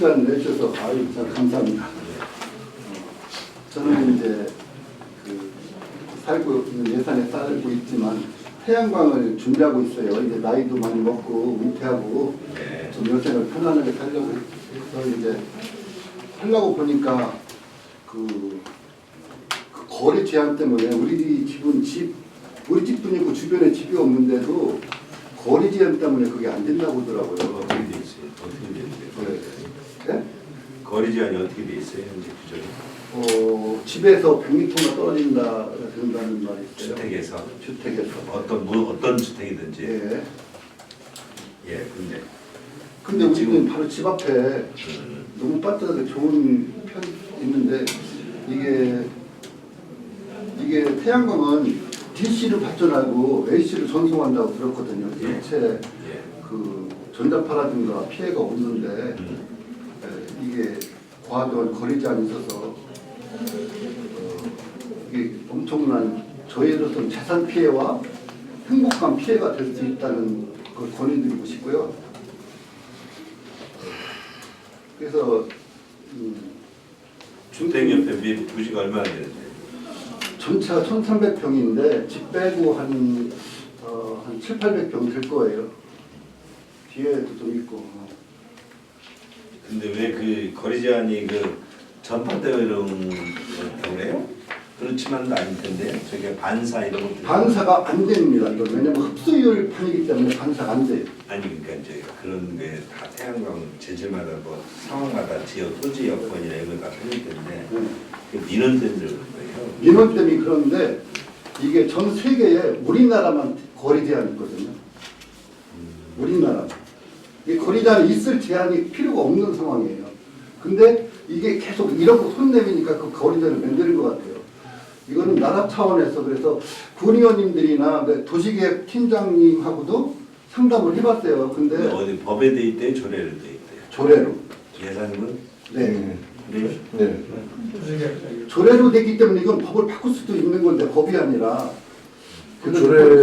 시간 내주셔서 아유 참 감사합니다. 저는 이제 그 살고 있는 예산에 살고 있지만 태양광을 준비하고 있어요. 이제 나이도 많이 먹고 은퇴하고 네. 좀 여생을 편안하게 살려고 해서 이제 하려고 보니까 그, 그 거리 제한 때문에 우리 집은 집 우리 집뿐 있고 주변에 집이 없는데도 거리 제한 때문에 그게 안 된다고 하더라고요. 어떻게 돼 있어요? 네? 거리 제한이 어떻게 돼 있어요? 현재 규정이? 어, 집에서 100m가 떨어진다 된다는 말이 있어요. 주택에서 주택에서. 어떤 뭐 어떤 주택이든지 예. 예 근데 근데 우리는 지금- 바로 집 앞에 음, 너무 따뜻하게 좋은 편 있는데 이게 이게 태양광은 DC를 발전하고 AC를 전송한다고 들었거든요. 예. 일체 예. 그 전자파라든가 피해가 없는데 음, 에, 이게 과도한 거리 제한이 있어서 어, 이게 엄청난 저희로서는 재산 피해와 행복한 피해가 될 수 있다는 걸 권해드리고 싶고요. 그래서 음, 주택 옆에 미 부지가 얼마나 되는데? 전체가 1,300평인데 집 빼고 한, 어, 한 7, 800평 될 거예요. 뒤에도 좀 있고. 근데 왜 그 거리 제한이 그 전파 때문에 이런 경우래요? 그렇지만도 아닐 텐데 저게 반사 이런 것들 반사가 안 됩니다. 이건 왜냐면 흡수율 판이기 때문에 반사가 안 돼요. 아니 그러니까 이제 그런 게 다 태양광 재질마다 뭐 상황마다 지역 토지 여건이나 이런 거다 틀릴 텐데 그 민원된 줄 그런 거예요. 민원 때문에 그런데 이게 전 세계에 우리나라만 거리 제한이 있거든요. 우리나라. 제한이 있을 제한이 필요가 없는 상황이에요. 근데 이게 계속 이렇게 손 내미니까 그 거리 제한을 만드는 것 같아요. 이거는 나라 차원에서 그래서 군의원님들이나 그 도시계획 팀장님하고도 상담을 해봤어요. 근데 근데 어디 법에 돼 있대요, 조례로 돼 있대요. 조례로. 예산은 네. 그래요? 네. 조례로 됐기 때문에 이건 법을 바꿀 수도 있는 건데 법이 아니라 그 조례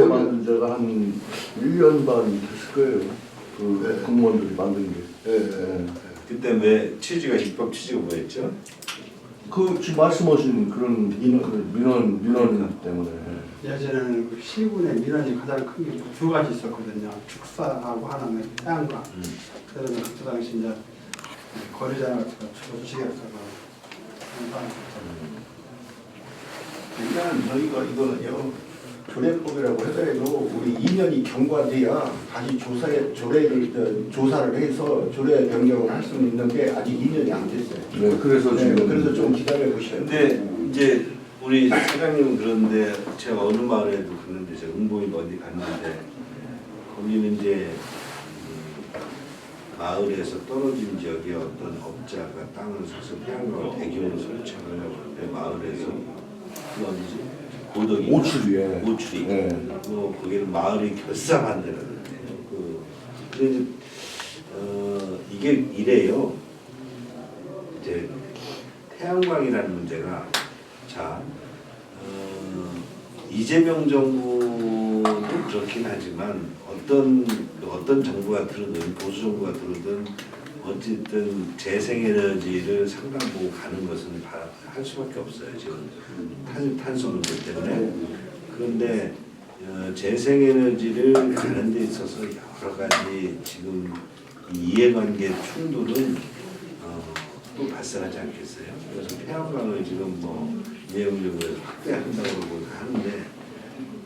지가 한 1년 반 됐을 거예요. 그 네. 공무원들이 만든 게. 예, 네. 그때 왜 취지가 입법 취지가 뭐였죠? 그 지금 말씀하신 그런 민원, 그 민원, 민원 때문에. 예전에는 그 시군의 민원이 가장 큰 게 두 가지 있었거든요. 축사하고 하나는 태양광. 음. 그래서 그때 당시 이제 거리자나 같은 거 주식에서가 일단 저희가 이거는요 조례법이라고 하더라도 우리 2년이 경과돼야 다시 조사에 조례를 어, 조사를 해서 조례 변경을 할 수는 있는데 아직 2년이 안 됐어요. 네, 그래서 네, 지금. 그래서 좀 기다려 보셔야 돼요. 근데 이제 우리 사장님은 그런데 제가 어느 마을에도 갔는데 제가 응보인 어디 갔는데 거기는 이제 음, 마을에서 떨어진 지역에 어떤 업자가 땅을 사서 태양광을 대규모로 설치하려고 하는데 마을에서 그 어디지 고덕이 오출이에. 오출이 네. 뭐 거기는 마을이 결사반대라는데 그 근데 이제 어 이게 이래요 이제 태양광이라는 문제가 자 어, 이재명 정부도 그렇긴 하지만 어떤 어떤 정부가 들어든 보수 정부가 들어든 어쨌든 재생에너지를 상당 부분 가는 것은 다할 수밖에 없어요 지금 탄, 탄소 문제 때문에 그런데 어, 재생에너지를 가는 데 있어서 여러 가지 지금 이 이해관계 충돌은 어, 또 발생하지 않겠어요? 그래서 태양광을 지금 뭐 이해관계에서 확대한다고 하는데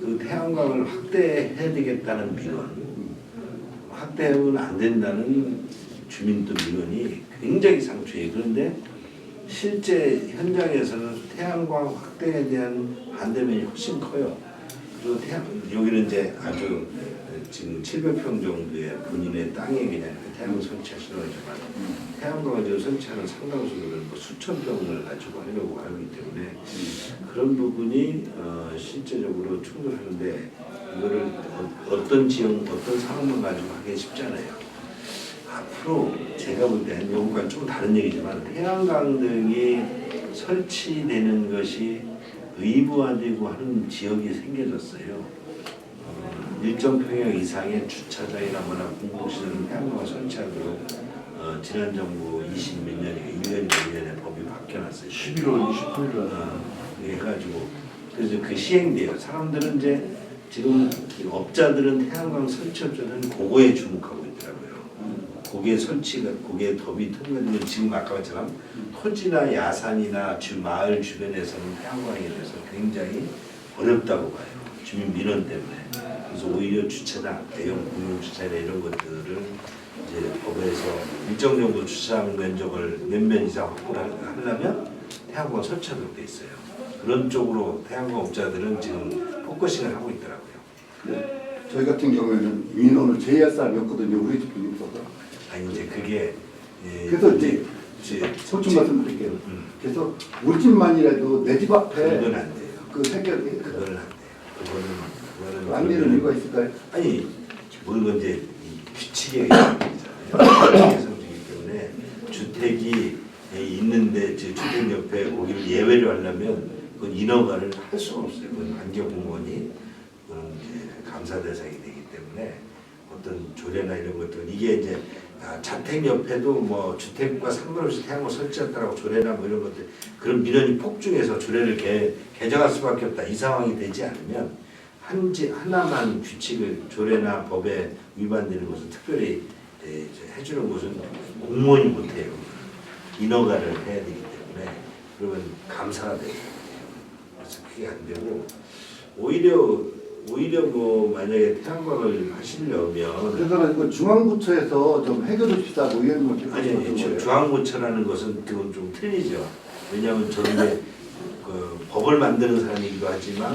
그 태양광을 확대해야 되겠다는 민원 확대하면 안 된다는 주민들 민원이 굉장히 상초해요. 그런데 실제 현장에서는 태양광 확대에 대한 반대면이 훨씬 커요. 그리고 태양, 여기는 이제 아주 지금 700평 정도의 본인의 땅에 그냥 태양을 설치하시는 거지만 태양광을 설치하는 상당수들은 뭐 수천 평을 가지고 하려고 하기 때문에 그런 부분이 어, 실제적으로 충돌하는데 이거를 어, 어떤 지형, 어떤 상황만 가지고 하기 쉽지 않아요. 앞으로 제가 볼 때는 요거가 좀 다른 얘기지만 태양광 등이 설치되는 것이 의무화되고 하는 지역이 생겨졌어요. 어, 일정 평형 이상의 주차장이나 뭐나 공공시설은 태양광을 설치하도록 어, 지난 정부 20 몇 년이 1년 1년에 법이 바뀌어놨어요. 11월 29일 날. 어, 해가지고 그래서 그 시행돼요. 사람들은 이제 지금 이 업자들은 태양광 설치업자들은 그거에 주목하고 있더라고요. 고개 설치가 고개 법이 통과되면 지금 아까 것처럼 토지나 야산이나 주 마을 주변에서는 태양광에 대해서 굉장히 어렵다고 봐요. 주민 민원 때문에. 그래서 오히려 주차장, 대형 공용 주차장 이런 것들을 이제 법에서 일정 정도 주차장 면적을 몇 면 이상 확보를 하려면 태양광 설치하도록 돼 있어요. 그런 쪽으로 태양광 업자들은 지금 포커싱을 하고 있더라고요. 네. 저희 같은 경우에는 민원을 제의할 사람이 없거든요. 우리 집도 없어서. 아니 이제 그게 예, 그래서 이제 이제 소충 말씀드릴게요. 음, 그래서 우리 집만이라도 내 집 그건 앞에 안 돼요. 그 새겨 그거는 안 돼요. 그거는 그거는 안 되는 이유가 있을까요? 아니 물론 이제 이 규칙에. 예상이기 때문에 주택이 있는데 제 주택 옆에 거기를 예외로 하려면 그건 인허가를 할 수가 없어요. 그건 그건 이제 감사 대상이 되기 때문에 어떤 조례나 이런 것들 이게 이제 아, 자택 옆에도 뭐 주택과 상관없이 태양광 설치했다라고 조례나 뭐 이런 것들 그런 민원이 폭증해서 조례를 개, 개정할 수밖에 없다. 이 상황이 되지 않으면 한지 하나만 규칙을 조례나 법에 위반되는 것은 특별히 에, 이제 해주는 것은 공무원이 못해요. 인허가를 해야 되기 때문에 그러면 감사가 돼요 그래서 그게 안 되고 오히려 오히려 뭐 만약에 태양광을 하시려면 그래서 그 중앙부처에서 좀 해결해 줍시다 뭐 이런 걸 아니, 아니 주- 중앙고처라는 것은 그건 좀 틀리죠. 왜냐하면 저는 이제 그 법을 만드는 사람이기도 하지만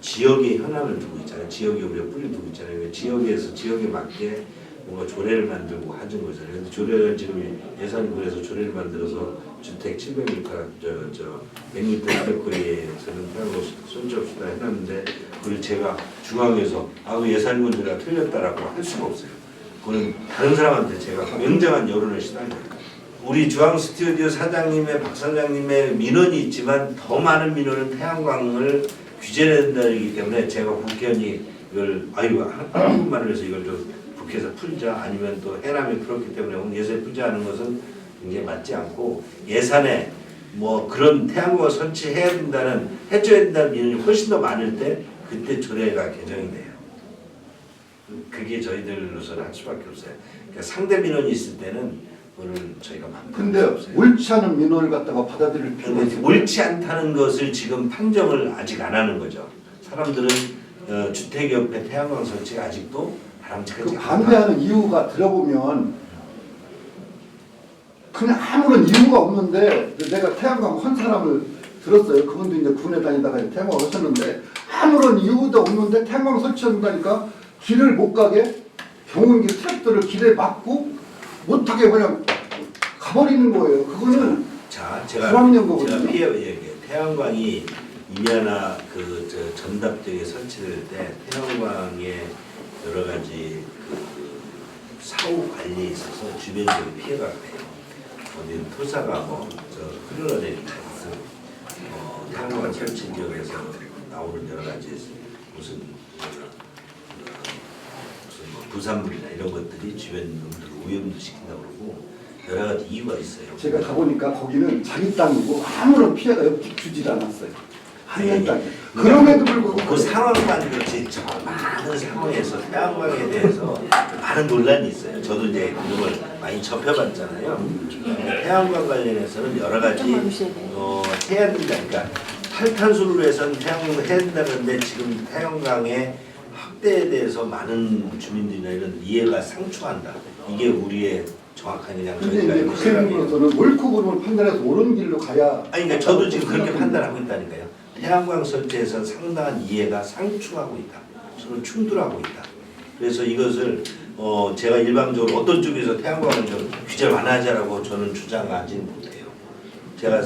지역의 현안을 두고 있잖아요. 지역에 우리가 뿌리 두고 있잖아요. 지역에서 지역에 맞게 뭔가 조례를 만들고 하는 거잖아요. 근데 조례를 지금 예산구에서 조례를 만들어서 주택 700m 저 저 100m 200거리에서는 하고 손잡수다 해놨는데 그걸 제가 중앙에서 아 그 예산군들이 틀렸다라고 할 수가 없어요. 그거는 다른 사람한테 제가 굉장한 여론을 시달려요. 우리 중앙 스튜디오 사장님의 박 사장님의 민원이 있지만 더 많은 민원은 태양광을 규제해야 된다기 때문에 제가 국회의원이 이걸 한- 한국말을 해서 이걸 좀 국회에서 풀자 아니면 또 해남이 풀었기 때문에 오늘 예산에 풀자 하는 것은 굉장히 맞지 않고 예산에 뭐 그런 태양광 설치해야 된다는 해줘야 된다는 민원이 훨씬 더 많을 때 그때 조례가 개정이 돼요. 그게 저희들로서는 할 수밖에 없어요. 그러니까 상대 민원이 있을 때는 오늘 저희가 근데 수 없어요. 옳지 않은 민원을 갖다가 받아들일 필요가 있어요. 옳지 않다는 것을 지금 판정을 아직 안 하는 거죠. 사람들은 어, 주택 옆에 태양광 설치가 아직도 그. 반대하는 이유가 들어보면 그냥 아무런 이유가 없는데 내가 태양광 한 사람을 들었어요. 그분도 이제 군에 다니다가 태양광 하셨는데 아무런 이유도 없는데 태양광 설치한다니까 길을 못 가게 경운기 트랙터를 길에 막고 못하게 그냥 가버리는 거예요. 그거는 자, 제가 불합리한 거거든요. 제가 피해 얘기해. 태양광이 임야나 그저 전답 등에 설치될 때 태양광의 여러 가지 그 사후 관리에 있어서 주변적인 피해가 가요. 어디 토사가 뭐저 흘러내리고 어, 태양광 설치 지역에서 나오는 여러 가지 무슨 어, 무슨 뭐 부산물이나 이런 것들이 주변 놈들을 오염시킨다고 그러고 여러 가지 이유가 있어요. 제가 가보니까 거기는 자기 땅이고 아무런 피해가 주질 않았어요. 한년 땅에. 그럼에도 불구하고 그 상황만 그렇지 저 많은 상황에서 태양광에 대해서 많은 논란이 있어요. 저도 이제 그걸 많이 접해봤잖아요. 태양광 관련해서는 여러 가지 어, 해야 된다. 그러니까 탈탄소를 위해서는 태양광을 해야 된다는데 지금 태양광의 확대에 대해서 많은 주민들이나 이런 이해가 상충한다. 이게 우리의 정확한 그냥 근데 저희가 이제 있는 국회의원으로서는 옳고 그름을 판단해서 옳은 길로 가야 아니 그러니까 저도 지금 그렇게 판단하고 있다니까요. 태양광 설치에서 상당한 이해가 상충하고 있다. 서로 충돌하고 있다. 그래서 이것을 어 제가 일방적으로 어떤 쪽에서 태양광을 좀 규제를 완화하자라고 저는 주장하지는 못해요. 제가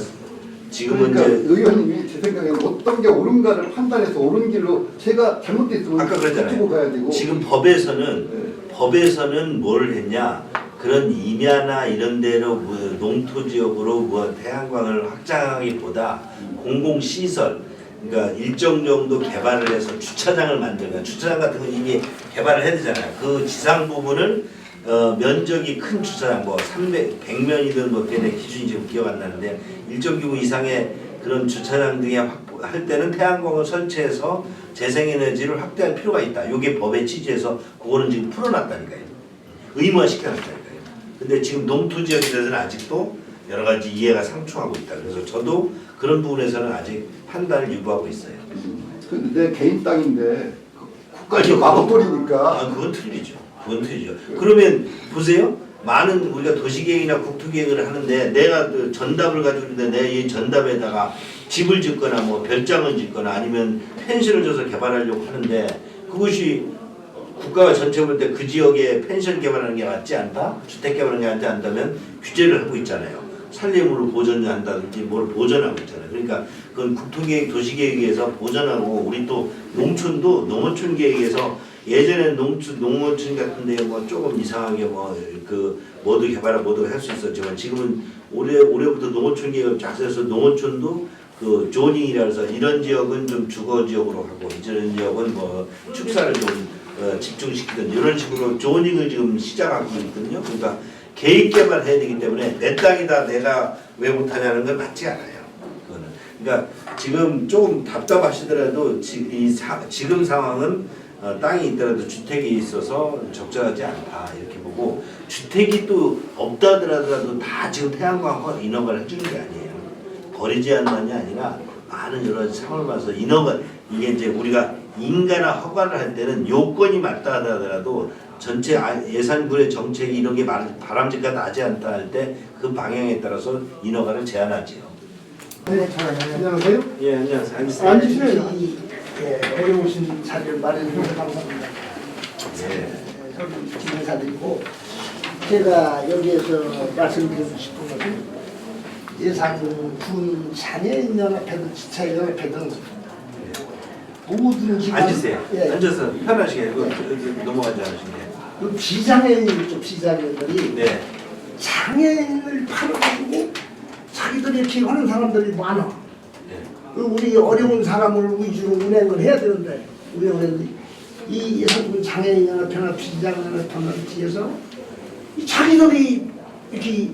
지금은 그러니까 이제 의원님이 제 생각에는 어떤 게 옳은가를 판단해서 옳은 길로 제가 잘못됐으면 아까 그랬잖아요. 가야 되고 지금 법에서는 네. 법에서는 뭘 했냐 그런 임야나 이런 데로 뭐 농토 지역으로 뭐 태양광을 확장하기보다 공공 시설 그러니까 일정 정도 개발을 해서 주차장을 만들고 주차장 같은 건 이미 개발을 해야 되잖아요. 그 지상 부분을 어, 면적이 큰 주차장 뭐 300, 100면이든 뭐 걔네 기준이 지금 기억 안 나는데 일정 규모 이상의 그런 주차장 등에 확보 할 때는 태양광을 설치해서 재생에너지를 확대할 필요가 있다. 이게 법의 취지에서 그거는 지금 풀어놨다니까요. 의무화시켜놨다니까요. 근데 지금 농토 지역에 대해서는 아직도 여러 가지 이해가 상충하고 있다. 그래서 저도 그런 부분에서는 아직 판단을 유보하고 있어요. 근데 내 개인 땅인데 국가에서 아니요, 막아버리니까 아, 그건 틀리죠. 그건 틀리죠. 그러면 보세요. 많은 우리가 도시계획이나 국토계획을 하는데 내가 그 전답을 가지고 있는데 내 이 전답에다가 집을 짓거나 뭐 별장을 짓거나 아니면 펜션을 줘서 개발하려고 하는데 그것이 국가가 전체 볼 때 그 지역에 펜션 개발하는 게 맞지 않다? 주택 개발하는 게 맞지 않다면 규제를 하고 있잖아요. 산림으로 보존한다든지 뭘 보존하고 있잖아요. 그러니까 그건 국토계획, 도시계획에서 보존하고 우리 또 농촌도 농어촌 계획에서 예전에 농촌 농어촌 같은데 뭐 조금 이상하게 뭐그 뭐도 개발하고 뭐도 할수 있었지만 지금은 올해 올해부터 농어촌 계획을 작성해서 농어촌도 그 조닝이라 해서 이런 지역은 좀 주거 지역으로 하고 이런 지역은 뭐 축사를 좀 어, 집중시키든 이런 식으로 조닝을 지금 시작하고 있거든요. 그러니까 계획 개발해야 되기 때문에 내 땅이다 내가 왜 못하냐는 건 맞지 않아요. 그거는 그러니까 지금 조금 답답하시더라도 지, 이 사, 지금 상황은 어, 땅이 있더라도 주택이 있어서 적절하지 않다 이렇게 보고 주택이 또 없다 하더라도 다 지금 태양광 허- 인허가를 해주는 게 아니에요. 거리 제한만이 아니라 많은 여러 상황을 봐서 인허가 이게 이제 우리가 인가나 허가를 할 때는 요건이 맞다 하더라도 전체 아- 예산군의 정책이 이런 게 말- 바람직하다 하지 않다 할 때 그 방향에 따라서 인허가를 제한하지요. 네, 안녕하세요. 예 안녕하세요. 앉으세요. 앉으시면 이 예, 어려우신 자리를 마련해 주셔서 감사합니다. 예. 네, 저는 김인사드리고 제가 여기에서 말씀드리고 싶은 것은 예산군 장애인연합회든 지차연합회든 모든 기관 앉으세요. 예, 앉아서 편하시게 그, 그, 넘어가지 않으시게. 그 비장애인 쪽 비장애인들이 네. 장애인을 팔아가지고 자기들이 이렇게 하는 사람들이 많아. 네. 그 우리 어려운 사람을 위주로 운행을 해야 되는데 운행을 이 예산군 장애인연합회나 비장애인연합회는 뒤에서 이 자기들이 이렇게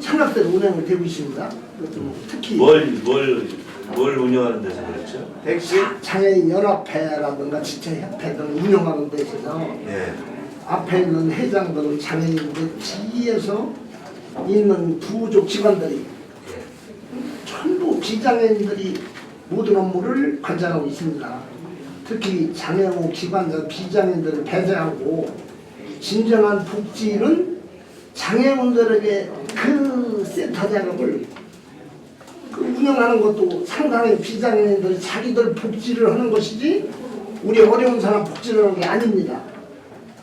생각대로 운행을 되고 있습니다. 그것도 특히 뭘 뭘 뭘 운영하는 데서 그렇죠? 택시? 장애인 연합회라든가 지체협회 등 운영하는 데 있어서 네. 앞에 있는 회장들은 장애인들 뒤에서 있는 부족 직원들이 전부 비장애인들이 모든 업무를 관장하고 있습니다. 특히 장애우 기관자 비장애인들을 배제하고 진정한 복지는 장애인들에게 그 센터 작업을 그 운영하는 것도 상당히 비장애인들이 자기들 복지를 하는 것이지 우리 어려운 사람 복지를 하는 게 아닙니다.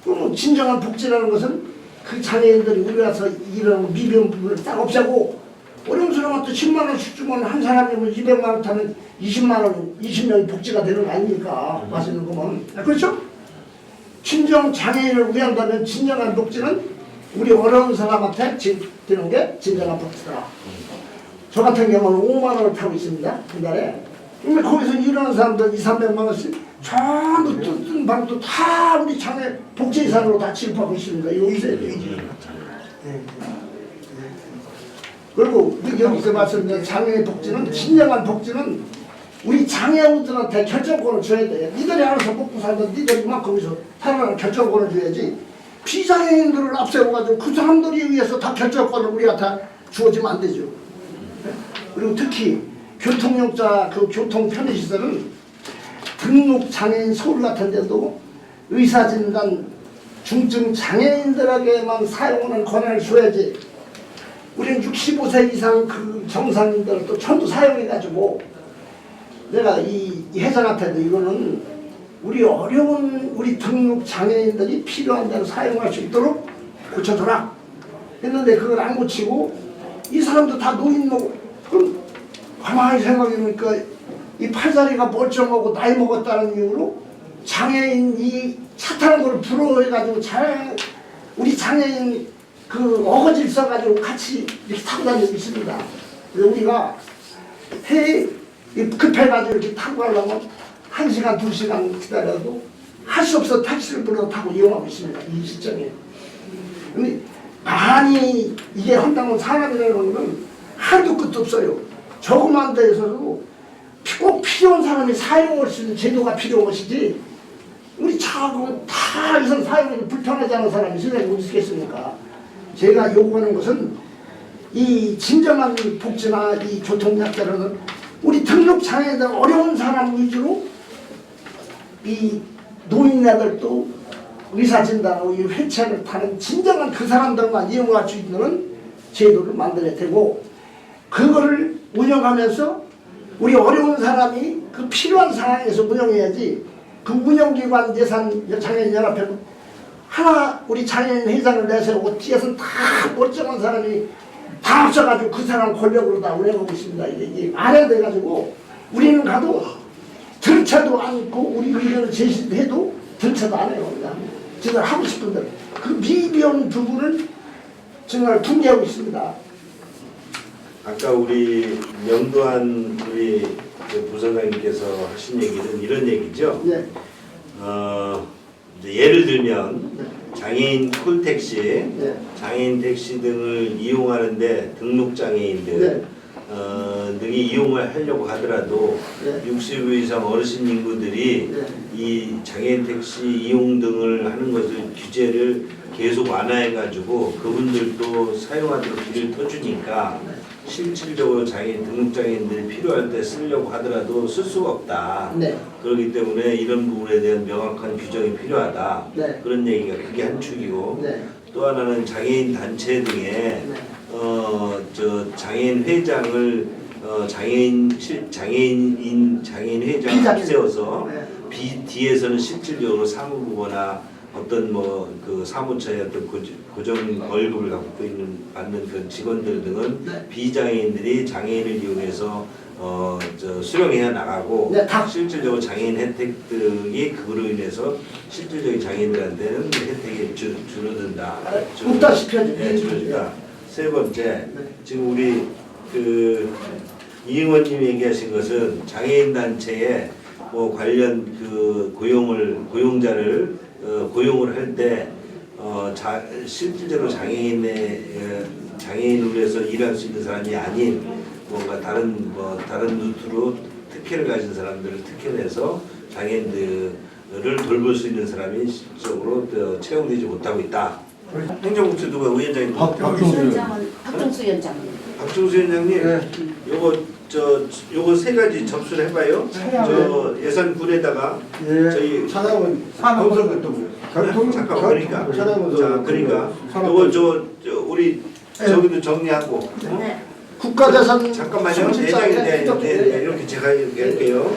그럼 진정한 복지라는 것은 그 장애인들이 우리 와서 이런 미병 부분을 딱 없애고 어려운 사람한테 10만 원씩 주면 한 사람이면 200만 원 타면 20만 원, 20명이 복지가 되는 거 아닙니까? 맛있는 거면. 아, 그렇죠? 진정 장애인을 위한다면 진정한 복지는 우리 어려운 사람한테 지- 되는 게 진정한 복지다. 저 같은 경우는 5만 원을 타고 있습니다. 한 달에. 근데 거기서 일하는 사람들 2, 300만 원씩 전부 뜯은 방도 다 우리 장애 복지 예산으로 다 지급하고 있습니다. 이거 있어야 돼요. 예. 그리고 여기서 말씀드린 장애 복지는 진정한 복지는 우리 장애우들한테 결정권을 줘야 돼. 니들이 알아서 먹고 살던 니들이 막 거기서 살아가는 결정권을 줘야지. 비장애인들을 앞세워가지고 그 사람들이 위해서 다 결정권을 우리한테 주어지면 안 되죠. 그리고 특히 교통용자 그 교통 편의시설은 등록 장애인 서울 같은 데도 의사진단 중증 장애인들에게만 사용하는 권한을 줘야지. 우리는 65세 이상 그 정상인들도 전부 사용해가지고 내가 이, 이 회장한테도 이거는 우리 어려운 우리 등록 장애인들이 필요한 대로 사용할 수 있도록 고쳐줘라. 했는데 그걸 안 고치고 이 사람도 다 그럼 가만히 생각해보니까 이 팔다리가 멀쩡하고 나이 먹었다는 이유로 장애인이 차 타는 걸 부러워해가지고 잘 우리 장애인 그 어거지 써가지고 같이 이렇게 타고 다니고 있습니다. 우리가 해 급해가지고 이렇게 타고 가려면 한 시간 두 시간 기다려도 할 수 없어 택시를 불러 타고 이용하고 있습니다. 이 시점에. 근데 많이 이게 한다면 사람이라는 건 한도 끝도 없어요. 조그만 데에서도 꼭 필요한 사람이 사용할 수 있는 제도가 필요한 것이지 우리 차하고 다 이상 사용하기 불편하지 않은 사람이 세상에 어디 있겠습니까? 제가 요구하는 것은 이 진정한 복지나 이 교통약자로는 우리 등록 장애인들 어려운 사람 위주로 이 노인네들도 의사진단하고 이 회차를 타는 진정한 그 사람들만 이용할 수 있는 제도를 만들어야 되고 그거를 운영하면서 우리 어려운 사람이 그 필요한 상황에서 운영해야지 그 운영기관 예산 장애인 연합회 하나 우리 장애인 회장을 내세우고 뒤에서 다 멀쩡한 사람이 다 합쳐가지고 그 사람 권력으로 다 운영하고 있습니다. 이게, 안 해야 돼가지고 우리는 가도 들쳐도 않고 우리 의견을 제시해도 들쳐도 안 해요. 그냥 제가 하고 싶은 대로 그 미비한 부분을 정말 분개하고 있습니다. 아까 우리 명도한 우리 그 부서장님께서 하신 얘기는 이런 얘기죠. 네. 어, 예를 들면 장애인 콜택시, 네. 장애인 택시 등을 이용하는데 등록 장애인들 네. 어, 등이 이용을 하려고 하더라도 네. 60세 이상 어르신 인구들이 네. 이 장애인 택시 이용 등을 하는 것을 규제를 계속 완화해 가지고 그분들도 사용하도록 길을 터주니까 실질적으로 장애인 등록 장애인들이 필요할 때 쓰려고 하더라도 쓸 수가 없다. 네. 그렇기 때문에 이런 부분에 대한 명확한 규정이 필요하다. 네. 그런 얘기가 그게 한 축이고 네. 또 하나는 장애인 단체 등에 네. 어 저 장애인 회장을 어 장애인 실 장애인 장애인 회장 회장이- 앞세워서 네. 비 뒤에서는 실질적으로 사무부거나 어떤 뭐 그 사무처의 어떤 고- 고정 월급을 갖고 있는 받는 그 직원들 등은 네. 비장애인들이 장애인을 이용해서 어 저 수령해야 나가고 네, 다- 실질적으로 장애인 혜택들이 그로 인해서 실질적인 장애인들한테는 혜택이 줄, 줄어든다. 줄- 없다시피 하죠. 네, 줄어든다. 세 번째, 네. 지금 우리 그 이응원님 얘기하신 것은 장애인 단체에 뭐 관련 그 고용을 고용자를 어, 고용을 할때 어, 자, 실질적으로 장애인의 어, 장애인으로 해서 일할 수 있는 사람이 아닌 뭔가 다른 뭐 다른 루트로 특혜를 가진 사람들을 특혜내서 장애인들을 돌볼 수 있는 사람이 실질적으로 어, 채용되지 못하고 있다. 행정국세 누가 위원장님? 박- 박종수 위원장은 박종수 위원장. 박종수 위원장님, 네. 요거 저 요거 세 가지 접수를 해봐요. 저 예산군에다가 예. 저희 찾아본 산업교통 교통 잠깐 그러니까 자 그러니까 요거 저, 저 우리 저기도 정리하고 어? 네. 국가재산 잠깐만요. 총실장에 대장이 네, 네, 네, 이렇게 제가 이렇게 할게요.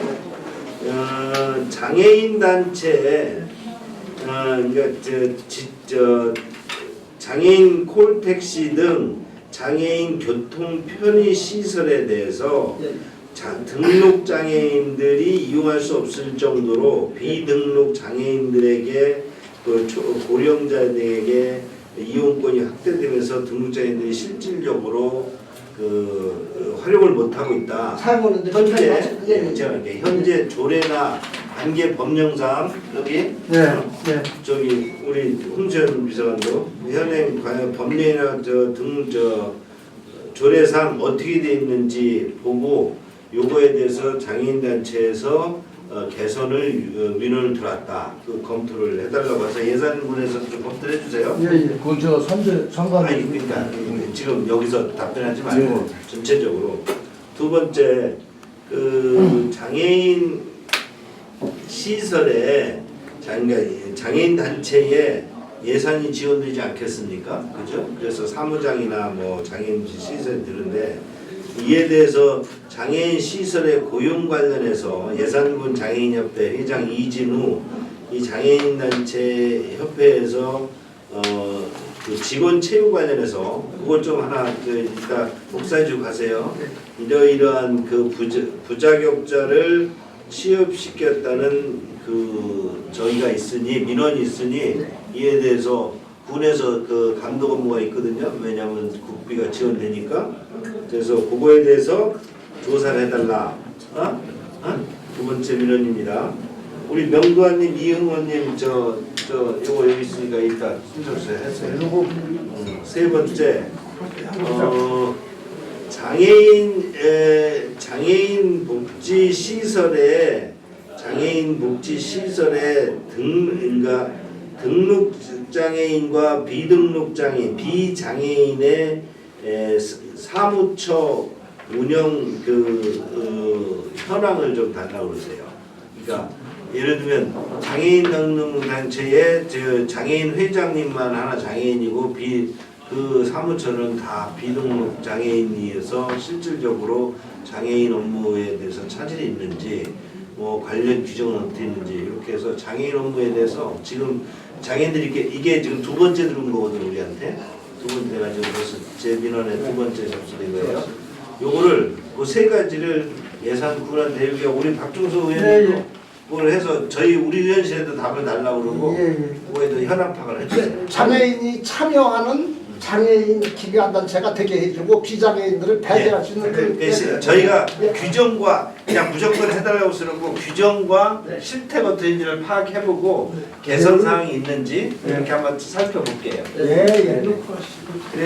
어, 장애인 단체 어, 그러니까 저, 지, 저 장애인 콜택시 등 장애인 교통 편의 시설에 대해서 예. 자, 등록 장애인들이 이용할 수 없을 정도로 비등록 장애인들에게 그 초- 고령자들에게 이용권이 확대되면서 등록 장애인들이 실질적으로 그 어, 활용을 못 하고 있다. 현재. 예, 예. 제가 현재 조례나 관계 법령상 여기 네, 네. 저기 우리 홍수현 비서관도 현행 과연 법령이나 저 등 저 조례상 어떻게 돼 있는지 보고 요거에 대해서 장애인 단체에서 어, 개선을 어, 민원을 들어왔다. 그 검토를 해달라고 해서 예산분에서 좀 검토를 해주세요. 예, 예. 그건 제가 산재 상관이 아니 그러니까 지금 여기서 답변하지 말고 전체적으로 두 번째 그 장애인 시설에 장- 장애인 단체에 예산이 지원되지 않겠습니까? 그죠? 그래서 사무장이나 뭐 장애인 시설이 드는데 이에 대해서 장애인 시설의 고용 관련해서 예산군 장애인협회 회장 이진우 이 장애인 단체 협회에서 어, 그 직원 채용 관련해서 그걸 좀 하나 그 이따 복사해 주고 가세요. 이러이러한 그 부자, 부자격자를 취업시켰다는 그 저희가 있으니 민원이 있으니 이에 대해서 군에서 그 감독 업무가 있거든요. 왜냐하면 국비가 지원되니까 그래서 그거에 대해서 조사를 해달라. 어? 어? 두 번째 민원입니다. 우리 명도환님, 이흥원님 저저 요거 여기 있으니까 일단 순서서 했어요. 음, 세 번째 어, 장애인 에, 장애인 복지 시설에 장애인 복지 시설에 등 그러니까 등록 장애인과 비등록 장애인 비장애인의 에, 사- 사무처 운영 그 어, 현황을 좀 달라고 그러세요. 그러니까 예를 들면 장애인 등록 단체에 저 장애인 회장님만 하나 장애인이고 비 그 사무처는 다 비등록 장애인이어서 실질적으로 장애인 업무에 대해서 차질이 있는지 뭐 관련 규정은 어떻게 있는지 이렇게 해서 장애인 업무에 대해서 지금 장애인들이 이게, 이게 지금 두 번째 들은 거거든요 우리한테 두 번째 돼가지고 벌써 제 민원에 두 번째 접수된 거예요. 요거를 그 세 가지를 예산 구란 대우가 우리 박종수 의원님도 네, 예. 그걸 해서 저희 우리 의원실에도 답을 달라고 그러고 예, 예. 그거에도 현황 파악을 해주세요. 장애인이 참여하는 장애인 기관단체가 되게 해주고 비장애인들을 배제할 수 있는 그, 그그 저희가 예. 규정과 그냥 무조건 해달라고 쓰는 거 규정과 네. 실태가 어떤지를 파악해보고 개선 사항이 있는지 이렇게 한번 살펴볼게요. 예, 예. 그래요?